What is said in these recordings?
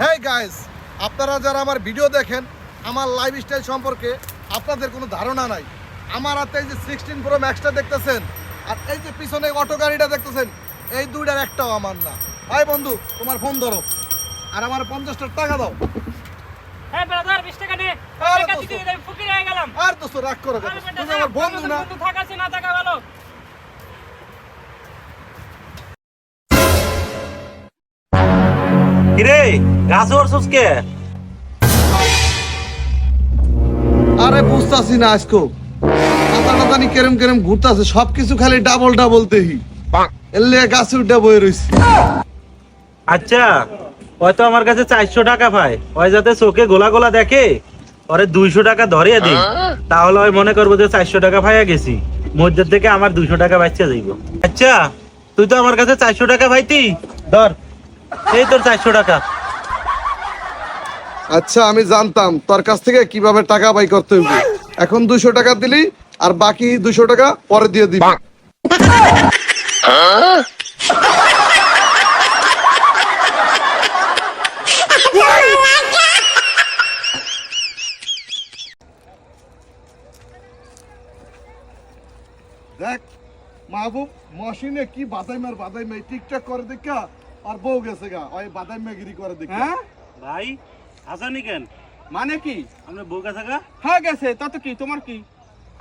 হ্যাঁ গাইস আপনারা যারা আমার ভিডিও দেখেন আমার লাইফস্টাইল সম্পর্কে আপনাদের কোনো ধারণা নাই। আমার হাতে এই যে সিক্সটিন প্রো ম্যাক্সটা দেখতেছেন আর এই যে পিছনে অটো গাড়িটা দেখতেছেন এই দুইটার একটাও আমার না। ভাই বন্ধু তোমার ফোন ধরো। আর আমার পঞ্চাশটার টাকা দাও। হ্যাঁ ব্রাদার বিশ টাকা নে টাকা দিতে দিতে আমি ফকির হয়ে গেলাম। আর দোস্ত রাগ করো কেন? তুমি আমার বন্ধু না। বন্ধু থাকাছে না থাকা ভালো। কিরে? গাছ ওরছস কে আরে বুঝতাছি না আজকো। মাথাটা জানি কেরম কেরম ঘুরতাছে সবকিছু খালি ডাবল ডাবল দেহি। এলে গাছে উঠে বয়ে রইছি। আচ্ছা হয়তো আমার কাছে চারশো টাকা পায় ওই যাতে চোখে গোলা গোলা দেখে ওরে দুইশো টাকা ধরিয়ে দিই। তাহলে ওই মনে করব যে চারশো টাকা পাইয়া গেছি। মধ্যে থেকে আমার দুইশো টাকা বাচ্চা যাইব। আচ্ছা তুই তো আমার কাছে চারশো টাকা পাইতি ধর এই তোর চারশো টাকা। আচ্ছা আমি জানতাম তোর কাছ থেকে কীভাবে টাকা বাই করতে হবে এখন দুশো টাকা দিলি আর বাকি দুশো টাকা পরে দিয়ে দিবি। দেখ মাহবুব মশিনে কি বাদাই মার বাদাই মাই টিকটক করে দেখা আর বউ গেছে গা ওই বাদাই মাগিরি করে দেখা। হ্যাঁ? ভাই হাসানি কেন? মানে কি? আমরা বউ কাছে গা হ্যাঁ গেছে। তত কি? তোমার কি?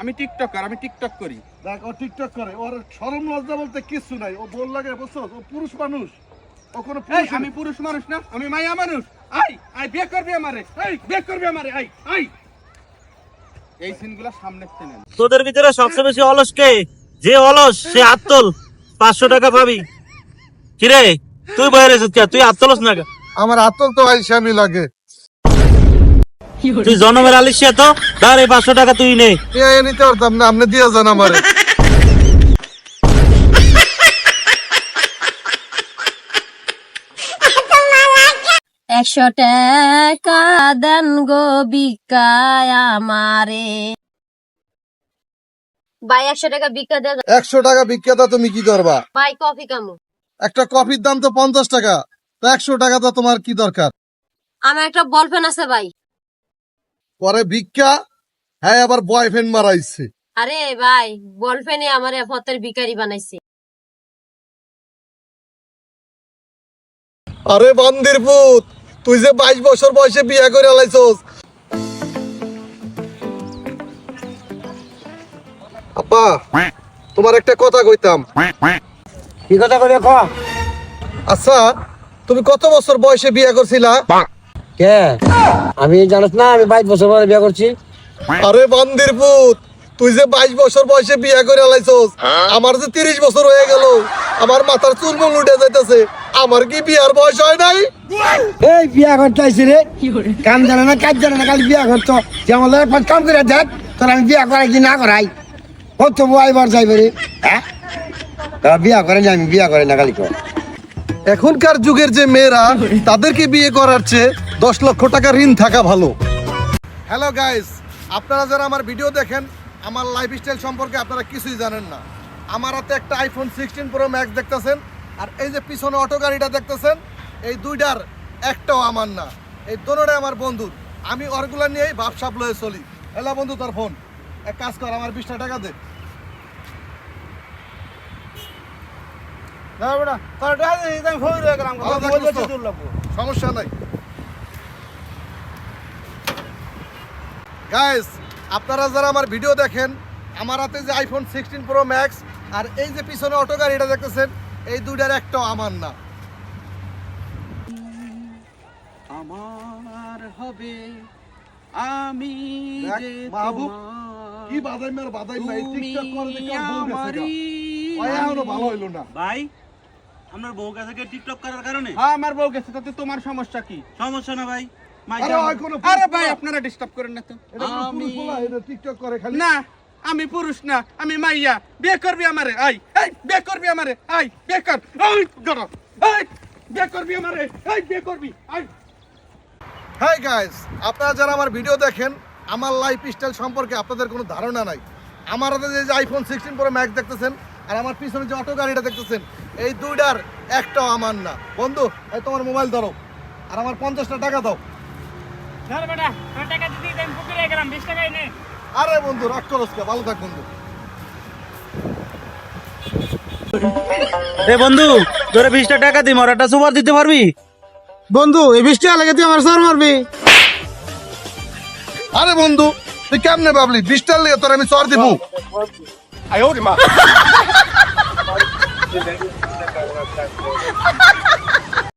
আমি টিকটকার আমি টিকটক করি। দেখ ও টিকটক করে। ওর শরম লজ্জা বলতে কিচ্ছু নাই। ও বল লাগে বুঝছ ও পুরুষ মানুষ। ও কোনো পুরুষ আমি পুরুষ মানুষ না আমি মাইয়া মানুষ। আই আই বিয়ে করবি আমারে। এই বিয়ে করবি আমারে। আই আই। এই সিনগুলো সামনে নেন তোদের ভিতরে সবচেয়ে বেশি অলস কে? যে অলস সে আত্তল পাঁচশো টাকা পাবি। কিরে? তুই বাইরে তুই আত্তলস না? আমার আতল তো আইসামি লাগে। তুই জনমের আলিশিয়া তো? ধর এই পাঁচশো টাকা তুই নে। এ নিতে পারতাম না আপনি দিয়ে যান আমারে। একশো টাকা দেন গো বিকায় আমারে। ভাই একশো টাকা বিকা দেন একশো টাকা বিক্রেতা তুমি কি করবা? ভাই কফি কামু একটা কফির দাম তো পঞ্চাশ টাকা তো একশো টাকা তো তোমার কি দরকার? আমার একটা বলফেন আছে ভাই। পরে ভিক্ষা হ্যাঁ আবার বয়ফ্রেন্ড মারাইছে। আরে ভাই বলফেনে আমার ফতের বিকারি বানাইছে। আরে বান্দির পুত তুই যে বাইশ বছর বয়সে বিয়ে করে আলাইছস। আপা তোমার একটা কথা কইতাম। কি কথা কবে ক? আচ্ছা তুমি কত বছর বয়সে বিয়ে করছিলা? কে? আমি জানাস না আমি বাইশ বছর পরে বিয়ে করছি। আরে বান্দির পুত তুই যে বাইশ বছর বয়সে বিয়ে করে আলাইছস আমার যে তিরিশ বছর হয়ে গেল আমার মাথার চুল মুল উঠে যাইতেছে আমার কি বিয়ার বয়স হয় নাই? এই বিয়া করতে আইসি রে। কাম জানে না কাজ জানে না খালি বিয়া করতো যেমন লোক পাঁচ কাম করে দেখ তোর আমি বিয়া করাই কি না করাই। কত বউ আইবার যাইবে রে হ্যাঁ? বিয়া করে না আমি বিয়া করে না খালি কর। এখনকার যুগের যে মেয়েরা তাদেরকে বিয়ে করার চেয়ে দশ লক্ষ টাকা ঋণ থাকা ভালো। হ্যালো গাইস আপনারা যারা আমার ভিডিও দেখেন আমার লাইফস্টাইল সম্পর্কে আপনারা কিছুই জানেন না। আমার হাতে একটা আইফোন সিক্সটিন প্রো ম্যাক্স দেখতেছেন আর এই যে পিছনে অটো গাড়িটা দেখতেছেন এই দুইটার একটাও আমার না। এই দোনোটাই আমার বন্ধুর। আমি ওরগুলা নিয়েই ভাবসাব লয়ে চলি। এলা বন্ধু তোর ফোন এক কাজ কর আমার বিশটা টাকা দে। সমস্যা নাই। গাইস আপনারা যারা আমার ভিডিও দেখেন আমার হাতে যে আইফোন সিক্সটিন প্রো ম্যাক্স আর এই যে পিছনে অটো গাড়িটা দেখতেছেন এই দুইটার একটাও আমার না। আমার হবে আমি দেখ, যে মাহবুব, তোমার, কি বাদাই মের বাদাই নাই টিকটক করে দেখে বউ গেছে গা। এখনও ভালো হইল না। ভাই আমরা বউ কাছে টিকটক করার কারণে? হ্যাঁ আমার বউ গেছে তাতে তোমার সমস্যা কি? সমস্যা না ভাই। আরে যাও। ওই কোনো আরে পুরুষ ভাই না। আপনারা ডিস্টার্ব করেন না তো। আমি পুরুষ টিকটক করে খালি। না আমি পুরুষ না আমি মাইয়া। বিয়ে করবি আমারে আই এই বিয়ে করবি আমারে আই বিয়ে কর। ওই গড় এই বিয়ে করবি আমারে এই বিয়ে করবি আই হাই গাইস আপনারা যারা আমার ভিডিও দেখেন আমার লাইফ স্টাইল সম্পর্কে আপনাদের কোনো ধারণা নাই। আমার হাতে যে আইফোন সিক্সটিন প্রো ম্যাক্স দেখতেছেন আর আমার পিছনে যে অটো গাড়িটা দেখতেছেন এই দুইটার একটাও আমার না। বন্ধু এই তোমার মোবাইল ধরো। আর আমার পঞ্চাশটা টাকা দাও। ধর বেটা তোর টাকা দিতে দিতে আমি পুকুরে গেলাম বিশ টাকাই নে আরে বন্ধু রাগ করস কে ভালো থাক বন্ধু। এ বন্ধু তোরে বিশটা টাকা দিম আর একটা সুপার দিতে পারবি? বন্ধু এই বৃষ্টি লাগে তুই আমার সর মারবি। আরে বন্ধু তুই কেমনে ভাবলি? বিশটার লিগে তোর আমি চর দিব।